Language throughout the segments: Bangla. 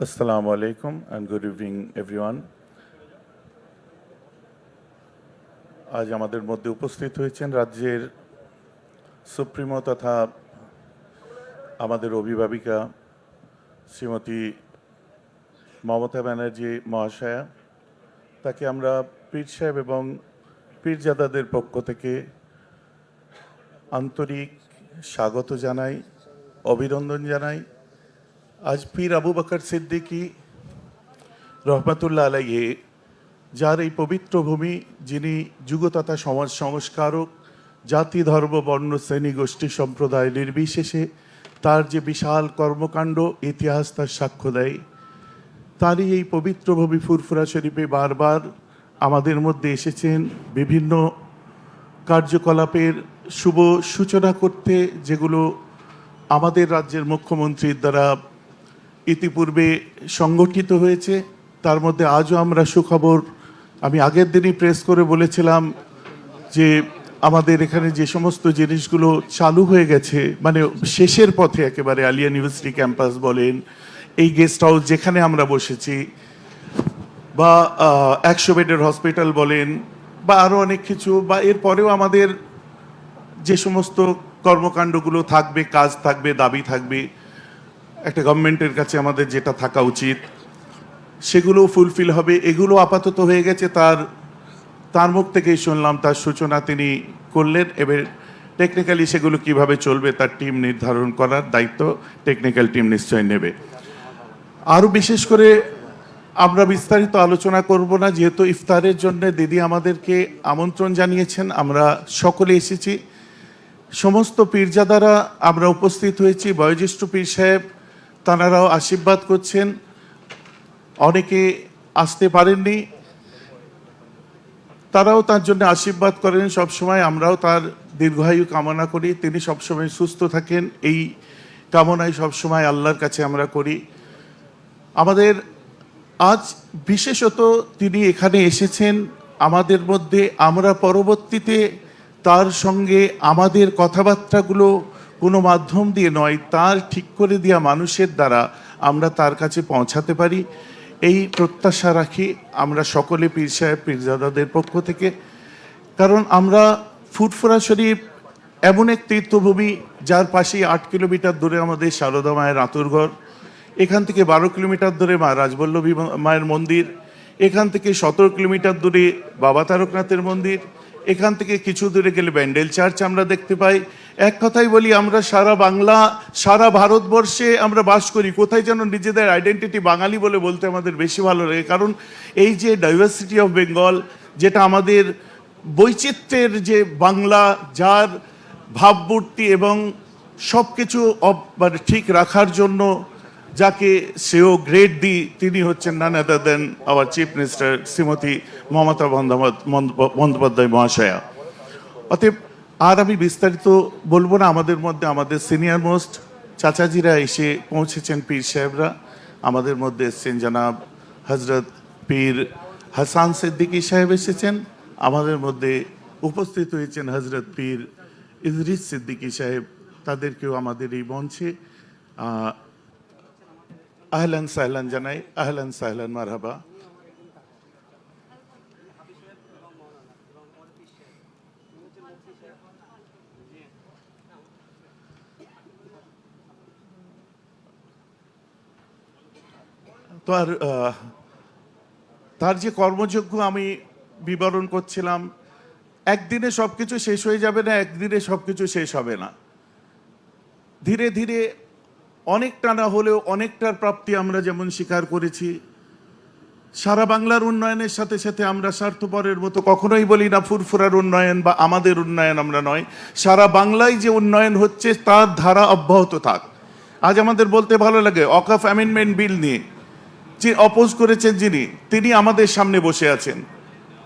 Assalamu alaikum and good evening, everyone. আজ আমাদের মধ্যে উপস্থিত হয়েছেন রাজ্যের সুপ্রিমো তথা আমাদের অভিভাবিকা শ্রীমতী মমতা ব্যানার্জি মহাশয়া তাকে আমরা পীর সাহেব এবং পীরজাদাদের পক্ষ থেকে আন্তরিক স্বাগত জানাই, অভিনন্দন জানাই আজ পীর আবু বকর সিদ্দিকী রহমতুল্লাহ আলাইয়ে যার এই পবিত্র ভূমি, যিনি যুগ তথা সমাজ সংস্কারক, জাতি, ধর্ম, বর্ণ, শ্রেণি, গোষ্ঠী, সম্প্রদায় নির্বিশেষে তার যে বিশাল কর্মকাণ্ড, ইতিহাস তার সাক্ষ্য দেয়। তারই এই পবিত্র ভূমি ফুরফুরা শরীফে বারবার আমাদের মধ্যে এসেছেন বিভিন্ন কার্যকলাপের শুভ সূচনা করতে, যেগুলো আমাদের রাজ্যের মুখ্যমন্ত্রীর দ্বারা ইতিপূর্বে সংগঠিত হয়েছে, তার মধ্যে আজও আমরা সুখবর, আমি আগের দিনই প্রেস করে বলেছিলাম যে আমাদের এখানে যে সমস্ত জিনিসগুলো চালু হয়ে গেছে মানে শেষের পথে একেবারে আলিয়া ইউনিভার্সিটি ক্যাম্পাস বলেন, এই গেস্ট হাউস যেখানে আমরা বসেছি, বা একশো বেডের হসপিটাল বলেন, বা আরও অনেক কিছু, বা এরপরেও আমাদের যে সমস্ত কর্মকাণ্ডগুলো থাকবে, কাজ থাকবে, দাবি থাকবে একটা গভর্নমেন্টের কাছে আমাদের যেটা থাকা উচিত সেগুলো ফুলফিল হবে। এগুলো আপাতত হয়ে গেছে, তার তার মুখ থেকেই শুনলাম, তার সূচনা তিনি করলেন। এবার টেকনিক্যালি সেগুলো কীভাবে চলবে, তার টিম নির্ধারণ করার দায়িত্ব টেকনিক্যাল টিম নিশ্চয়ই নেবে। আরও বিশেষ করে আমরা বিস্তারিত আলোচনা করব না, যেহেতু ইফতারের জন্য দিদি আমাদেরকে আমন্ত্রণ জানিয়েছেন, আমরা সকলে এসেছি। সমস্ত পীরজাদারা আমরা উপস্থিত হয়েছি। বয়োজ্যেষ্ঠ পীর সাহেব তাঁরাও আশীর্বাদ করছেন। অনেকে আসতে পারেননি। তারাও তার জন্য আশীর্বাদ করেন। সবসময় আমরাও তার দীর্ঘায়ু কামনা করি। তিনি সবসময় সুস্থ থাকেন। এই কামনাই সবসময় আল্লাহর কাছে আমরা করি। আমাদের আজ বিশেষত তিনি এখানে এসেছেন। আমাদের মধ্যে আমরা পরবর্তীতে তার সঙ্গে আমাদের কথাবার্তাগুলো কোনো মাধ্যম দিয়ে নয় তার ঠিক করে দেওয়া মানুষের দ্বারা আমরা তার কাছে পৌঁছাতে পারি। এই প্রত্যাশা রাখি আমরা সকলে পীর সাহেব, পীরজাদাদের পক্ষ থেকে। কারণ আমরা ফুটফুরা শরীফ এমন এক তীর্থভূমি যার পাশেই আট কিলোমিটার দূরে আমাদের সারদা মায়ের আতুরঘর, এখান থেকে বারো কিলোমিটার দূরে মা রাজবল্লভী মায়ের মন্দির, এখান থেকে সতেরো কিলোমিটার দূরে বাবা তারকনাথের মন্দির এখান থেকে কিছু দূরে গেলে ব্যান্ডেল চার্চ আমরা দেখতে পাই। এক কথাই বলি, আমরা সারা বাংলা, সারা ভারতবর্ষে আমরা বাস করি। কোথায় যেন নিজেদের আইডেন্টিটি বাঙালি বলে বলতে আমাদের বেশি ভালো লাগে। কারণ এই যে ডাইভার্সিটি অফ বেঙ্গল যেটা আমাদের বৈচিত্র্যের যে বাংলা, যার ভাবমূর্তি এবং সব কিছু মানে ঠিক রাখার জন্য যাকে সেও গ্রেড দি, তিনি হচ্ছেন none other than our chief minister Shrimati Mamata Bandyopadhyay মহাশয়া। অতএব আর আমি বিস্তারিত বলব না, আমাদের মধ্যে আমাদের সিনিয়র মোস্ট চাচাজিরা এসে পৌঁছেছেন পীর সাহেবরা। আমাদের মধ্যে এসছেন জনাব হজরত পীর হাসান সিদ্দিকী সাহেব এসেছেন। আমাদের মধ্যে উপস্থিত হয়েছেন হজরত পীর ইদরিস সিদ্দিকী সাহেব। তাদেরকেও আমাদের এই মঞ্চে আহলান সাহলান জানাই আহলান সাহলান মারহাবা তো আর তার যে কর্মযোগ্য আমি বিবরণ করছিলাম, একদিনে সব কিছু শেষ হয়ে যাবে না, একদিনে সব কিছু শেষ হবে না। ধীরে ধীরে অনেকটা না হলেও অনেকটার প্রাপ্তি আমরা যেমন স্বীকার করেছি। সারা বাংলার উন্নয়নের সাথে সাথে আমরা স্বার্থপরের মতো কখনোই বলি না ফুরফুরার উন্নয়ন বা আমাদের উন্নয়ন আমরা নয়। সারা বাংলায় যে উন্নয়ন হচ্ছে তার ধারা অব্যাহত থাক। আজ আমাদের বলতে ভালো লাগে অকাফ অ্যামেন্ডমেন্ট বিল নিয়ে যে অপোজ করেছেন যিনি, তিনি আমাদের সামনে বসে আছেন।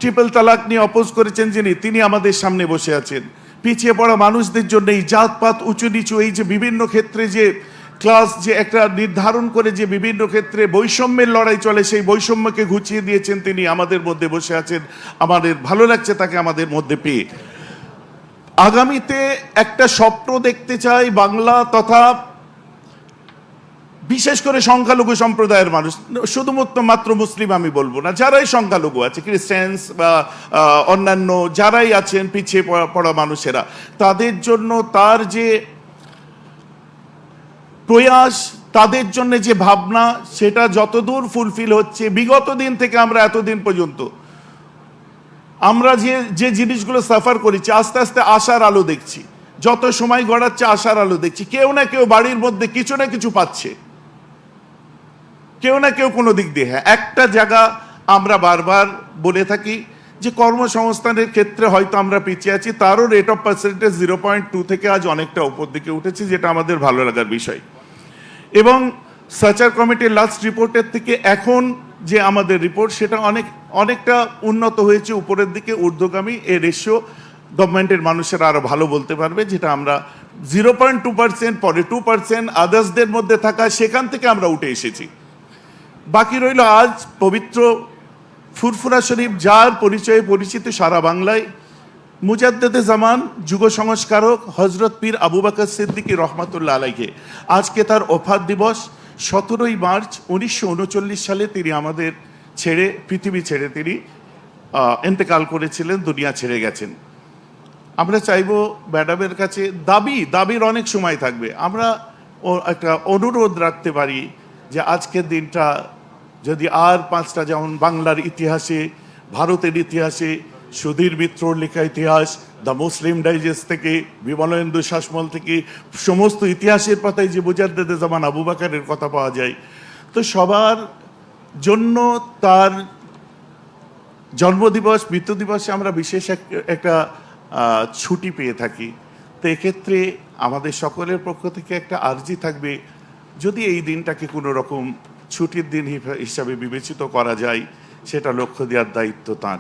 ট্রিপল তালাক নিয়ে অপোজ করেছেন যিনি, তিনি আমাদের সামনে বসে আছেন। পিছিয়ে পড়া মানুষদের জন্য এই জাতপাত উঁচু নিচু, এই যে বিভিন্ন ক্ষেত্রে যে ক্লাস যে একটা নির্ধারণ করে যে বিভিন্ন ক্ষেত্রে বৈষম্যের লড়াই চলে, সেই বৈষম্যকে ঘুচিয়ে দিয়েছেন তিনি। আমাদের মধ্যে বসে আছেন। আমাদের ভালো লাগছে তাকে আমাদের মধ্যে পেয়ে। আগামীতে একটা স্বপ্ন দেখতে চাই বাংলা তথা বিশেষ করে সংখ্যালঘু সম্প্রদায়ের মানুষ। শুধুমাত্র মাত্র মুসলিম আমি বলব না, যারাই সংখ্যালঘু আছে, খ্রিস্টানস বা অন্যান্য যারাই আছেন, পিছিয়ে পড়া- মানুষেরা, তাদের জন্য তার যে প্রয়াস তাদের জন্য যে ভাবনা, সেটা যতদূর ফুলফিল হচ্ছে, বিগত দিন থেকে আমরা এতদিন পর্যন্ত, আমরা যে যে জিনিসগুলো সাফার করেছি, আস্তে আস্তে আশার আলো দেখছি। যত সময় গড়াচ্ছে, আশার আলো দেখছি। কেউ না কেউ বাড়ির মধ্যে কিছু না কিছু পাচ্ছে। কেউ না কেউ কোনো দিক দিয়ে হ্যাঁ একটা জায়গা আমরা বারবার বলে থাকি যে কর্মসংস্থানের ক্ষেত্রে হয়তো আমরা পিছিয়ে আছি, তারও rate of percentage zero point two থেকে আজ অনেকটা উপর দিকে উঠেছে, যেটা আমাদের ভালো লাগার বিষয়। এবং সার্চার কমিটির লাস্ট রিপোর্টের থেকে এখন যে আমাদের রিপোর্ট সেটা অনেক, অনেকটা উন্নত হয়েছে। উপরের দিকে ঊর্ধ্বগামী এ রেশিও গভর্নমেন্টের মানুষেরা আরও ভালো বলতে পারবে, যেটা আমরা জিরো পয়েন্ট টু পার্সেন্ট পরে টু পার্সেন্ট আদার্সদের মধ্যে থাকা, সেখান থেকে আমরা উঠে এসেছি। বাকি রইল আজ পবিত্র ফুরফুরা শরীফ, যার পরিচয়ে পরিচিত সারা বাংলায় মুজাদ্দেদে জামান, যুগ সংস্কারক হজরত পীর আবু বাকর সিদ্দিকী রহমাতুল্লাহ আলাইকে আজকে তার ওফাত দিবস, সতেরোই মার্চ উনিশশো উনচল্লিশ সালে তিনি আমাদের ছেড়ে, পৃথিবী ছেড়ে তিনি ইন্তেকাল করেছিলেন, দুনিয়া ছেড়ে গেছেন। আমরা চাইব ম্যাডামের কাছে দাবি, দাবির অনেক সময় থাকবে। আমরা একটা অনুরোধ রাখতে পারি যে আজকের দিনটা যদি আর পাঁচটা যেমন বাংলার ইতিহাসে, ভারতের ইতিহাসে সুধীর মিত্রর লেখা ইতিহাস, দ্য মুসলিম ডাইজেস্ট থেকে, বিমলেন্দু শাসমল থেকে, সমস্ত ইতিহাসের পাতায় যে মুজাদ্দেদে জামান আবু বাকারের কথা পাওয়া যায়। তো সবার জন্য তার জন্মদিবস, মৃত্যু দিবসে আমরা বিশেষ এক- একটা ছুটি পেয়ে থাকি। তো এক্ষেত্রে আমাদের সকলের পক্ষ থেকে একটা আর্জি থাকবে, যদি এই দিনটাকে কোনো রকম ছুটির দিন হিসাবে বিবেচিত করা যায়, সেটা লক্ষ্য দেওয়ার দায়িত্ব তার।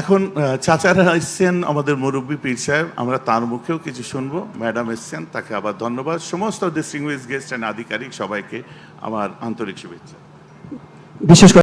এখন চাচারা এসছেন আমাদের মুরব্বী পীর সাহেব, আমরা তার মুখেও কিছু শুনব। ম্যাডাম এসছেন, তাকে আবার ধন্যবাদ। সমস্ত ডিস্টিংগুইশ গেস্ট অ্যান্ড আধিকারিক সবাইকে আমার আন্তরিক শুভেচ্ছা। বিশেষ করে